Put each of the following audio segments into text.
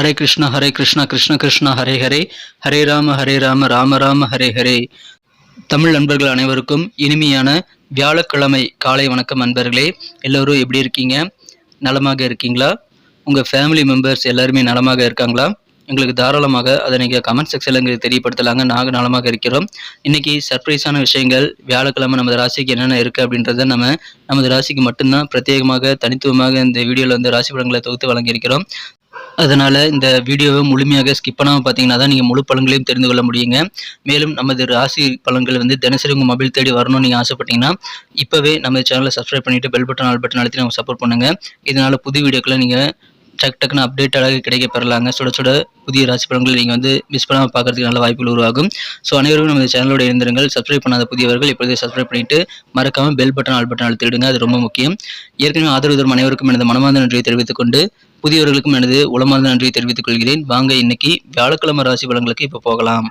ஹரே கிருஷ்ணா ஹரே கிருஷ்ணா கிருஷ்ண கிருஷ்ணா ஹரே ஹரே. ஹரே ராம ஹரே ராம ராம ராம ஹரே ஹரே. தமிழ் நண்பர்கள் அனைவருக்கும் இனிமையான வியாழக்கிழமை காலை வணக்கம் நண்பர்களே. எல்லோரும் எப்படி இருக்கீங்க? நலமாக இருக்கீங்களா? உங்கள் ஃபேமிலி மெம்பர்ஸ் எல்லாருமே நலமாக இருக்காங்களா? எங்களுக்கு தாராளமாக அதை நீங்கள் கமெண்ட் செக்ஷனில் எங்களுக்கு தெரியப்படுத்தலாங்க. நாங்கள் நலமாக இருக்கிறோம். இன்னைக்கு சர்ப்ரைஸான விஷயங்கள் வியாழக்கிழமை நமது ராசிக்கு என்னென்ன இருக்குது அப்படின்றத நம்ம நமது ராசிக்கு மட்டும்தான். பிரத்யேகமாக தனித்துவமாக இந்த வீடியோவில் வந்து ராசி படங்களை தொகுத்து வழங்கியிருக்கிறோம். அதனால் இந்த வீடியோவை முழுமையாக ஸ்கிப் பண்ணாமல் பார்த்தீங்கன்னா தான் நீங்கள் முழு பழங்களையும் தெரிந்து கொள்ள முடியுங்க. மேலும் நமது ராசி பழங்கள் வந்து தினசரி உங்கள் மொபைல் தேடி வரணும்னு நீங்கள் ஆசைப்பட்டீங்கன்னா இப்போவே நம்ம சேனலை சப்ஸ்கிரைப் பண்ணிவிட்டு பெல் பட்டன் ஆல் பட்டன் அழுத்தி நம்ம சப்போர்ட் பண்ணுங்கள் இதனால் புது வீடியோக்களை நீங்கள் டக் டக்குன்னு அப்டேட்டடாக கிடைக்க பெறலாங்க. சுட சுட புதிய ராசி பலன்களை நீங்கள் வந்து மிஸ் பண்ணாமல் பார்க்கறதுக்கு நல்ல வாய்ப்புகள் உருவாகும். ஸோ அனைவரும் நம்ம சேனலோட இருந்திருங்கள் சப்ஸ்கிரைப் பண்ணாத புதியவர்கள் இப்பொழுதே சப்ஸ்கிரைப் பண்ணிட்டு மறக்காமல் பெல் பட்டன் ஆல் பட்டன் அழுத்திடுங்க அது ரொம்ப முக்கியம். ஏற்கனவே ஆதரவு தரும் அனைவருக்கும் எனது மனமார்ந்த நன்றியை தெரிவித்துக் கொண்டு புதியவர்களுக்கும் எனது உளமார்ந்த நன்றியை தெரிவித்துக் கொள்கிறேன். வாங்க இன்னைக்கு வியாழக்கிழமை ராசி பலன்களுக்கு இப்போ போகலாம்.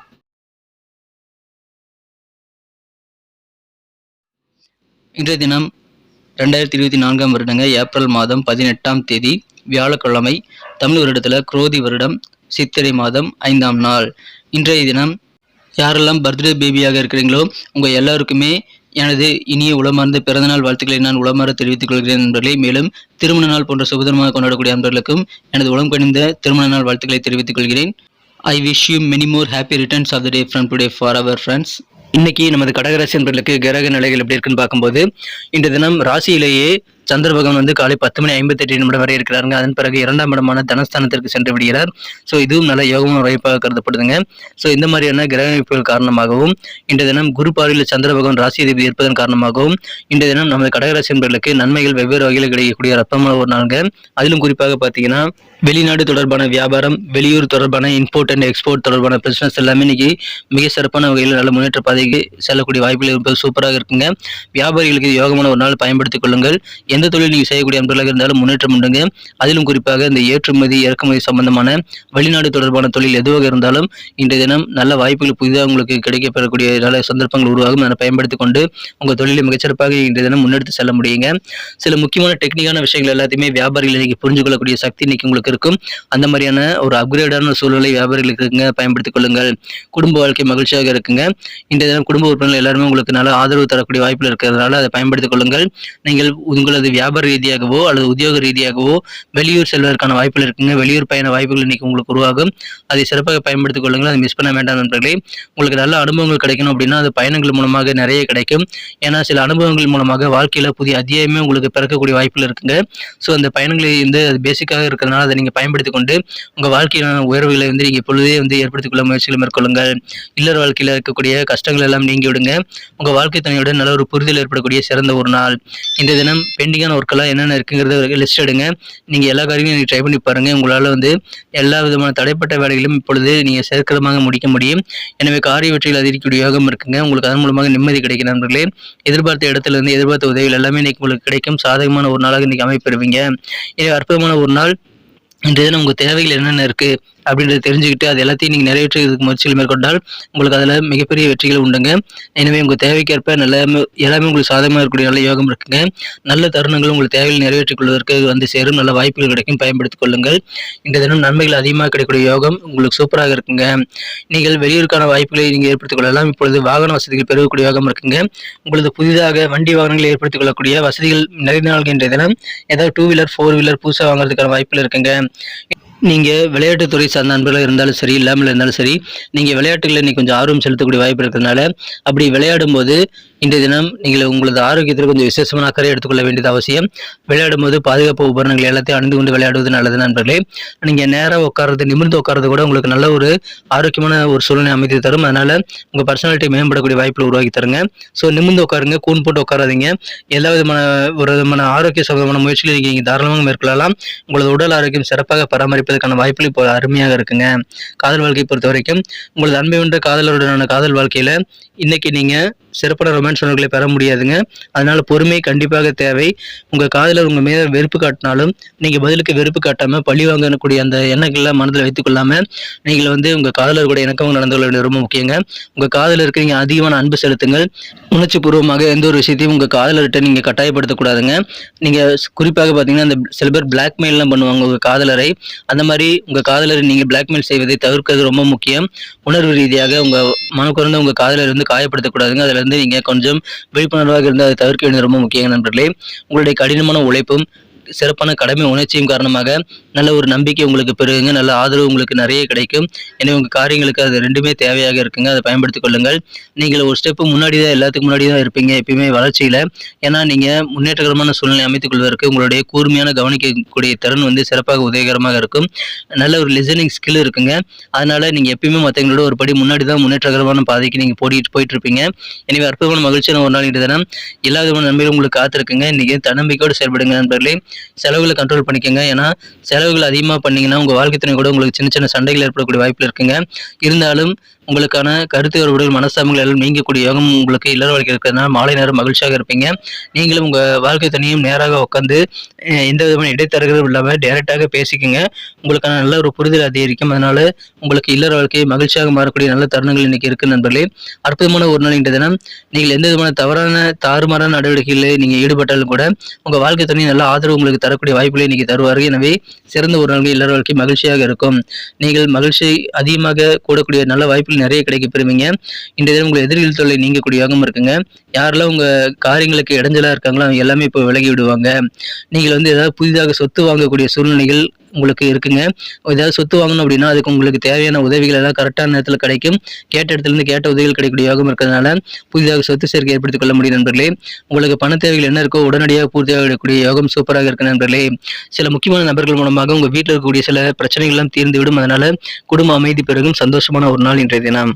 இன்றைய தினம் ரெண்டாயிரத்தி இருபத்தி நான்காம் வருடங்க ஏப்ரல் மாதம் பதினெட்டாம் தேதி. வியாழக்கிழமை தமிழ் வருடத்தில் குரோதி வருடம் சித்திரை மாதம் ஐந்தாம் நாள். இன்றைய தினம் யாரெல்லாம் பர்த்டே பேபியாக இருக்கிறீங்களோ உங்கள் எல்லாருக்குமே எனது இனிய உளமார்ந்த பிறந்தநாள் வாழ்த்துக்களை நான் உளமாற தெரிவித்துக் கொள்கிறேன் நண்பர்களே. மேலும் திருமண நாள் போன்ற சுபதினமாக கொண்டாடக்கூடிய நண்பர்களுக்கும் எனது உளம் கணிந்த திருமண நாள் வாழ்த்துக்களை தெரிவித்துக் கொள்கிறேன். I wish you many more happy returns of the day from today for our friends இன்னைக்கு நமது கடகராசி நண்பர்களுக்கு கிரக நிலைகள் எப்படி இருக்குன்னு பார்க்கும்போது இந்த தினம் ராசியிலேயே சந்திர பகவான் வந்து காலை பத்து மணி ஐம்பத்தி எட்டு நிமிடம் வரை இருக்கிறாருங்க. அதன் பிறகு இரண்டாம் இடமான தனஸ்தானத்திற்கு சென்று விடுகிறார். ஸோ இதுவும் நல்ல யோகமான வாய்ப்பாக கருதப்படுதுங்க. ஸோ இந்த மாதிரியான கிரக அமைப்புகள் காரணமாகவும் இந்த தினம் குரு பார்வையில் சந்திர பகவான் ராசி அதிபதி இருப்பதன் காரணமாகவும் இந்த தினம் நமது கடகராசி நண்பர்களுக்கு நன்மைகள் வெவ்வேறு வகையில் கிடைக்கக்கூடிய ரத்தமான ஒரு நாளுங்க. அதிலும் குறிப்பாக பார்த்தீங்கன்னா வெளிநாடு தொடர்பான வியாபாரம் வெளியூர் தொடர்பான இம்போர்ட் அண்ட் எக்ஸ்போர்ட் தொடர்பான பிசினஸ் எல்லாமே இன்னைக்கு மிக சிறப்பான வகையில் நல்ல முன்னேற்ற பாதைக்கு செல்லக்கூடிய வாய்ப்புகள் இருப்பது சூப்பராக இருக்குங்க. வியாபாரிகளுக்கு யோகமான ஒரு நாள் பயன்படுத்திக் கொள்ளுங்கள். எந்த தொழில் நீங்கள் செய்யக்கூடிய அன்பர்களாக இருந்தாலும் முன்னேற்றம் உண்டுங்க. அதிலும் குறிப்பாக இந்த ஏற்றுமதி இறக்குமதி சம்பந்தமான வெளிநாடு தொடர்பான தொழில் எதுவாக இருந்தாலும் இன்றைய தினம் நல்ல வாய்ப்புகள் புதிதாக உங்களுக்கு கிடைக்கப்பெறக்கூடிய நல்ல சந்தர்ப்பங்கள் உருவாகும். அதை பயன்படுத்திக் கொண்டு உங்கள் தொழிலை மிகச்சிறப்பாக இன்றைய தினம் முன்னெடுத்து செல்ல முடியுங்க. சில முக்கியமான டெக்னிக்கான விஷயங்கள் எல்லாத்தையுமே வியாபாரிகள் இன்னைக்கு புரிஞ்சு கொள்ளக்கூடிய சக்தி இன்னைக்கு உங்களுக்கு இருக்கும். அந்த மாதிரியான ஒரு அப்கிரேடான சூழ்நிலை வியாபாரிகளுக்கு இருக்குங்க. பயன்படுத்திக் கொள்ளுங்கள். குடும்ப வாழ்க்கை மகிழ்ச்சியாக இருக்குங்க. இன்றைய தினம் குடும்ப உறுப்பினர்கள் எல்லாருமே உங்களுக்கு நல்ல ஆதரவு தரக்கூடிய வாய்ப்புகள் இருக்கிறதுனால அதை பயன்படுத்திக் கொள்ளுங்கள். நீங்கள் உங்களது வியாபார ரீதியாகவோ அல்லது உத்தியோக ரீதியாகவோ வெளியூர் செல்வதற்கான வாய்ப்புகள் இருக்குங்க. வெளியூர் பயண வாய்ப்புகள் இன்னைக்கு உங்களுக்கு உருவாகும். அதை சிறப்பாக பயன்படுத்திக் கொள்ளுங்கள். அதை மிஸ் பண்ண வேண்டாம் நண்பர்களே. உங்களுக்கு நல்ல அனுபவங்கள் கிடைக்கணும் அப்படின்னா அது பயணங்கள் மூலமாக நிறைய கிடைக்கும். ஏன்னா சில அனுபவங்கள் மூலமாக வாழ்க்கையில் புதிய அத்தியாயமே உங்களுக்கு பிறக்கக்கூடிய வாய்ப்புகள் இருக்குங்க. ஸோ அந்த பயணங்களை வந்து அது பேசிக்காக இருக்கிறதுனால அதை நீங்கள் பயன்படுத்தி கொண்டு உங்கள் வாழ்க்கையிலான உயர்வுகளை வந்து நீங்கள் இப்பொழுதே வந்து ஏற்படுத்திக் கொள்ள முயற்சிகளை மேற்கொள்ளுங்கள். இல்லற வாழ்க்கையில் இருக்கக்கூடிய கஷ்டங்கள் எல்லாம் நீங்கி விடுங்க. உங்கள் வாழ்க்கை துணையுடன் நல்ல ஒரு புரிதல் ஏற்படக்கூடிய சிறந்த ஒரு நாள். இந்த தினம் பெண்டிங் பெண்டிங்கான ஒர்க்கெல்லாம் என்னென்ன இருக்குங்கிறத லிஸ்ட் எடுங்க. நீங்கள் எல்லா காரியங்களும் நீங்கள் ட்ரை பண்ணி பாருங்கள் உங்களால் வந்து எல்லா விதமான தடைப்பட்ட வேலைகளும் இப்பொழுது நீங்கள் சேர்க்கிறமாக முடிக்க முடியும். எனவே காரிய வெற்றியில் அதிகரிக்கக்கூடிய யோகம் இருக்குங்க. உங்களுக்கு அதன் மூலமாக நிம்மதி கிடைக்கும் நண்பர்களே. எதிர்பார்த்த இடத்துல இருந்து எதிர்பார்த்த உதவிகள் எல்லாமே இன்னைக்கு உங்களுக்கு கிடைக்கும். சாதகமான ஒரு நாளாக இன்னைக்கு அமைப்பெறுவீங்க இது அற்புதமான ஒரு நாள். இன்றைய தினம் உங்கள் தேவைகள் என்னென்ன இருக்குது அப்படின்றத தெரிஞ்சுக்கிட்டு அது எல்லாத்தையும் நீங்கள் நிறைவேற்றுறதுக்கு முயற்சிகள் மேற்கொண்டால் உங்களுக்கு அதில் மிகப்பெரிய வெற்றிகள் உண்டுங்க. எனவே உங்கள் தேவைக்கேற்ப நல்ல எல்லாமே உங்களுக்கு சாதகமாக இருக்கக்கூடிய நல்ல யோகம் இருக்குங்க. நல்ல தருணங்கள் உங்கள் தேவையில் நிறைவேற்றிக் கொள்வதற்கு வந்து சேரும். நல்ல வாய்ப்புகள் கிடைக்கும். பயன்படுத்திக் கொள்ளுங்கள். இந்த தினம் நன்மைகள் அதிகமாக கிடைக்கக்கூடிய யோகம் உங்களுக்கு சூப்பராக இருக்குங்க. நீங்கள் வெளியூருக்கான வாய்ப்புகளை நீங்கள் ஏற்படுத்திக் கொள்ளலாம். இப்பொழுது வாகன வசதிகள் பெறக்கூடிய யோகம் இருக்குங்க. உங்களது புதிதாக வண்டி வாகனங்களை ஏற்படுத்திக் கொள்ளக்கூடிய வசதிகள் நிறைந்த நாள்கின்ற தினம். ஏதாவது டூ வீலர் ஃபோர் வீலர் புதுசாக வாங்குறதுக்கான வாய்ப்புகள் இருக்குங்க. நீங்கள் விளையாட்டுத்துறை சார்ந்த நண்பர்களாக இருந்தாலும் சரி இல்லாமல் இருந்தாலும் சரி நீங்கள் விளையாட்டுகளில் நீ கொஞ்சம் ஆர்வம் செலுத்தக்கூடிய வாய்ப்பு இருக்கிறதுனால அப்படி விளையாடும் போது இன்றைய தினம் நீங்கள் உங்களது ஆரோக்கியத்தில் கொஞ்சம் விசேஷமான அக்கறை எடுத்துக்கொள்ள வேண்டியது அவசியம். விளையாடும் போது பாதுகாப்பு உபகரணங்கள் எல்லாத்தையும் அணிந்து கொண்டு விளையாடுவது நல்லது நண்பர்களே. நீங்கள் நேராக உட்கார்றது நிமிர்ந்து உட்கார்றது கூட உங்களுக்கு நல்ல ஒரு ஆரோக்கியமான ஒரு சூழ்நிலை அமைத்து தரும். அதனால் உங்கள் பர்சனாலிட்டி மேம்படக்கூடிய வாய்ப்பில் உருவாக்கி தருங்க. ஸோ நிமிர்ந்து உட்காருங்க கூன் போட்டு உட்காராதீங்க. எல்லா விதமான ஒரு விதமான ஆரோக்கிய சம்பந்தமான முயற்சிகளை நீங்கள் தாராளமாக மேற்கொள்ளலாம். உங்களது உடல் ஆரோக்கியம் சிறப்பாக பராமரிப்பு பராமரிப்பதற்கான வாய்ப்புகள் இப்போ அருமையாக இருக்குங்க. காதல் வாழ்க்கையை பொறுத்த வரைக்கும் உங்களது அன்பை வென்ற காதலருடனான காதல் வாழ்க்கையில் இன்னைக்கு நீங்க சிறப்பான ரொமான்ஸ் உணர்வுகளை பெற முடியாதுங்க. அதனால பொறுமை கண்டிப்பாக தேவை. உங்கள் காதலர் உங்கள் மேலே வெறுப்பு காட்டினாலும் நீங்கள் பதிலுக்கு வெறுப்பு காட்டாமல் பழி வாங்கக்கூடிய அந்த எண்ணங்கள்லாம் மனதில் வைத்துக்கொள்ளாமல் நீங்கள் வந்து உங்கள் காதலர் கூட இணக்கமாக நடந்து கொள்ள வேண்டியது ரொம்ப முக்கியங்க. உங்கள் காதலருக்கு நீங்கள் அதிகமான அன்பு செலுத்துங்கள். உணர்ச்சி பூர்வமாக எந்த ஒரு விஷயத்தையும் உங்கள் காதலர்கிட்ட நீங்கள் கட்டாயப்படுத்தக்கூடாதுங்க நீங்கள் குறிப்பாக பார்த்தீங்கன்னா அந்த சில பேர் பிளாக்மெயில்லாம் பண்ணுவாங்க உங்கள் காதலரை. அந்த மாதிரி உங்கள் காதலரை நீங்கள் பிளாக்மெயில் செய்வதை தவிர்க்கிறது ரொம்ப முக்கியம். உணர்வு ரீதியாக உங்கள் மனக்குறந்த உங்கள் காதலர் வந்து காயப்படுத்தக்கூடாதுங்க அதில் இருந்து நீங்கள் கொஞ்சம் விழிப்புணர்வாக இருந்து அதை தவிர்க்க வேண்டியது ரொம்ப முக்கியம் நண்பர்களே. உங்களுடைய கடினமான உழைப்பும் சிறப்பான கடமை உணர்ச்சியும் காரணமாக நல்ல ஒரு நம்பிக்கை உங்களுக்கு பெருகுங்க நல்ல ஆதரவு உங்களுக்கு நிறைய கிடைக்கும். எனவே உங்கள் காரியங்களுக்கு அது ரெண்டுமே தேவையாக இருக்குங்க. அதை பயன்படுத்திக் கொள்ளுங்கள். நீங்கள் ஒரு ஸ்டெப்பு முன்னாடி தான் எல்லாத்துக்கும் முன்னாடி தான் இருப்பீங்க எப்பயுமே வளர்ச்சியில். ஏன்னா நீங்கள் முன்னேற்றகரமான சூழ்நிலை அமைத்துக் கொள்வதற்கு உங்களுடைய கூர்மையான கவனிக்கக்கூடிய திறன் வந்து சிறப்பாக உதவிகரமாக இருக்கும். நல்ல ஒரு லிசனிங் ஸ்கில் இருக்குங்க. அதனால் நீங்கள் எப்பயுமே மற்றவங்களோட ஒரு படி முன்னாடி தான் முன்னேற்றகரமான பாதைக்கு நீங்கள் போடிட்டு போயிட்டு இருப்பீங்க எனவே அற்புதமான மகிழ்ச்சியான ஒரு நாள் இன்று தினம். எல்லா விதமான நன்மைகளும் உங்களுக்கு காத்திருக்குங்க. இன்றைக்கி தன்னம்பிக்கையோடு செயல்படுங்க நண்பர்களே. செலவுகளை கண்ட்ரோல் பண்ணிக்கோங்க. ஏன்னா செலவுகள் அதிகமாக பண்ணீங்கன்னா உங்கள் வாழ்க்கை துணை கூட உங்களுக்கு சின்ன சின்ன சண்டைகள் ஏற்படக்கூடிய வாய்ப்பு இருக்குங்க. இருந்தாலும் உங்களுக்கான கருத்து வேறுபாடுகள் மனஸ்தாபங்கள் எல்லாம் நீங்கக்கூடிய யோகம் உங்களுக்கு இல்லற வாழ்க்கை இருக்கிறதுனால மாலை நேரம் மகிழ்ச்சியாக இருப்பீங்க. நீங்களும் உங்கள் வாழ்க்கை துணையும் நேராக உட்காந்து எந்த விதமான இடைத்தரகரும் இல்லாமல் டைரெக்டாக பேசிக்கோங்க. உங்களுக்கான நல்ல ஒரு புரிதல் அதிகரிக்கும். அதனால உங்களுக்கு இல்லற வாழ்க்கை மகிழ்ச்சியாக மாறக்கூடிய நல்ல தருணங்கள் இன்னைக்கு இருக்கு நண்பர்களே. அற்புதமான ஒரு நாள் இன்றைய தினம். நீங்கள் எந்த விதமான தவறான தாறுமாறான நடவடிக்கைகளில் நீங்கள் ஈடுபட்டாலும் கூட உங்கள் வாழ்க்கை துணை நல்ல ஆதரவு உங்களுக்கு தரக்கூடிய வாய்ப்புகளை இன்னைக்கு தருவார்கள். எனவே சிறந்த ஒரு நாள் இல்லற வாழ்க்கை மகிழ்ச்சியாக இருக்கும். நீங்கள் மகிழ்ச்சி அதிகமாக கூடக்கூடிய நல்ல வாய்ப்புகள் நிறைய கிடைக்க பெறுவீங்க. இன்றைய தினம் உங்கள் எதிரிகள் தொல்லை நீங்கக்கூடியவாகவும் இருக்குங்க. யாரெல்லாம் உங்கள் காரியங்களுக்கு இடைஞ்சலாக இருக்காங்களோ அவங்க எல்லாமே இப்போ விலகி விடுவாங்க. நீங்கள் வந்து ஏதாவது புதிதாக சொத்து வாங்கக்கூடிய சூழ்நிலைகள் உங்களுக்கு இருக்குங்க. ஏதாவது சொத்து வாங்கணும் அப்படின்னா அதுக்கு உங்களுக்கு தேவையான உதவிகள் எல்லாம் கரெக்டான நேரத்தில் கிடைக்கும். கேட்ட இடத்துல இருந்து கேட்ட உதவிகள் கிடைக்கக்கூடிய யோகம் இருக்கிறதுனால புதிதாக சொத்து சேர்க்கை ஏற்படுத்திக் கொள்ள முடியும் நண்பர்களே. உங்களுக்கு பண தேவைகள் என்ன இருக்கோ உடனடியாக பூர்த்தியாக இருக்கக்கூடிய யோகம் சூப்பராக இருக்கு நண்பர்களே. சில முக்கியமான நபர்கள் மூலமாக உங்க வீட்டில் இருக்கக்கூடிய சில பிரச்சனைகள்லாம் தீர்ந்து விடும். அதனால குடும்ப அமைதி பெருகும். சந்தோஷமான ஒரு நாள் இன்றைய தினம்.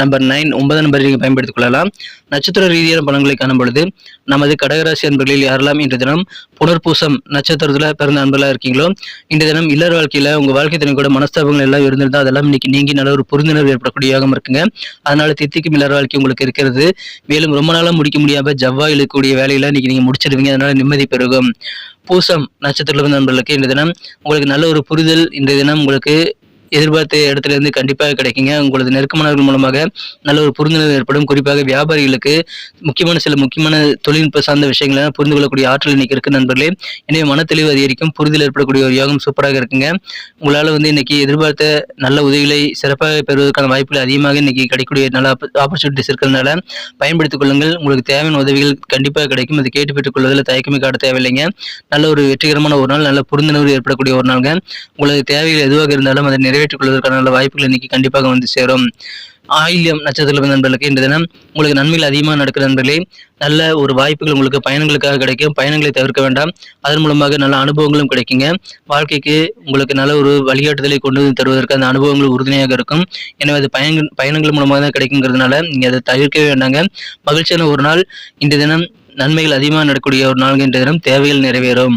நம்பர் நைன் ஒன்பதாம் நம்பர் நீங்கள் பயன்படுத்திக் கொள்ளலாம். நட்சத்திர ரீதியான பலன்களை காணும் பொழுது நமது கடகராசி அன்பர்களில் யாரெல்லாம் இன்று தினம் புனர்பூசம் நட்சத்திரத்தில் பிறந்த அன்பர்களாக இருக்கீங்களோ இன்று தினம் இல்லற வாழ்க்கையில் உங்கள் வாழ்க்கை தினம் கூட மனஸ்தாபங்கள் எல்லாம் இருந்திருந்தால் அதெல்லாம் இன்னைக்கு நீங்கி நல்ல ஒரு புரிந்துணர்வு ஏற்படக்கூடிய யோகம் இருக்குங்க. அதனால தித்திக்கும் இல்லற வாழ்க்கை உங்களுக்கு இருக்கிறது. மேலும் ரொம்ப நாளாக முடிக்க முடியாமல் ஜவ்வாய் இழுக்கக்கூடிய வேலையில இன்னைக்கு நீங்கள் முடிச்சிருவீங்க. அதனால நிம்மதி பெருகும். பூசம் நட்சத்திரத்தில் பிறந்த நண்பர்களுக்கு இன்றைய தினம் உங்களுக்கு நல்ல ஒரு புரிதல் இன்றைய தினம் உங்களுக்கு எதிர்பார்த்த இடத்துல இருந்து கண்டிப்பாக கிடைக்குங்க. உங்களது நெருக்கமானவர்கள் மூலமாக நல்ல ஒரு புரிந்துணர்வு ஏற்படும். குறிப்பாக வியாபாரிகளுக்கு முக்கியமான சில முக்கியமான தொழில்நுட்ப சார்ந்த விஷயங்களை புரிந்து கொள்ளக்கூடிய ஆற்றல் இன்னைக்கு இருக்கு நண்பர்களே. எனவே மனத்தெளிவு அதிகரிக்கும் புரிதல் ஏற்படக்கூடிய ஒரு யோகம் சூப்பராக இருக்குங்க. உங்களால் வந்து இன்னைக்கு எதிர்பார்த்த நல்ல உதவிகளை சிறப்பாக பெறுவதற்கான வாய்ப்புகள் அதிகமாக இன்னைக்கு கிடைக்கக்கூடிய நல்ல ஆப்பர்ச்சுனிட்டிஸ் இருக்கிறதுனால பயன்படுத்திக் கொள்ளுங்கள். உங்களுக்கு தேவையான உதவிகள் கண்டிப்பாக கிடைக்கும். அதை கேட்டு பெற்றுக் கொள்வதில் தயக்கமே காட்ட தேவையில்லைங்க. நல்ல ஒரு வெற்றிகரமான ஒரு நாள் நல்ல புரிந்துணர்வு ஏற்படக்கூடிய ஒரு நாளுங்க. உங்களுக்கு தேவைகள் எதுவாக இருந்தாலும் அதை நிறைவேற்றிக் கொள்வதற்கான நல்ல வாய்ப்புகள் இன்னைக்கு கண்டிப்பாக வந்து சேரும். ஆயில்யம் நட்சத்திரத்தில் நண்பர்களுக்கு இந்த தினம் உங்களுக்கு நன்மைகள் அதிகமாக நடக்கிற நண்பர்களே நல்ல ஒரு வாய்ப்புகள் உங்களுக்கு பயணங்களுக்காக கிடைக்கும். பயணங்களை தவிர்க்க வேண்டாம். அதன் மூலமாக நல்ல அனுபவங்களும் கிடைக்குங்க. வாழ்க்கைக்கு உங்களுக்கு நல்ல ஒரு வழிகாட்டுதலை கொண்டு வந்து தருவதற்கு அந்த அனுபவங்கள் உறுதுணையாக இருக்கும். எனவே அது பயணங்கள் பயணங்கள் மூலமாக தான் கிடைக்குங்கிறதுனால நீங்கள் அதை தவிர்க்கவே வேண்டாங்க. மகிழ்ச்சியான ஒரு நாள். இந்த தினம் நன்மைகள் அதிகமாக நடக்கக்கூடிய ஒரு நாள் இன்றைய தினம். தேவைகள் நிறைவேறும்.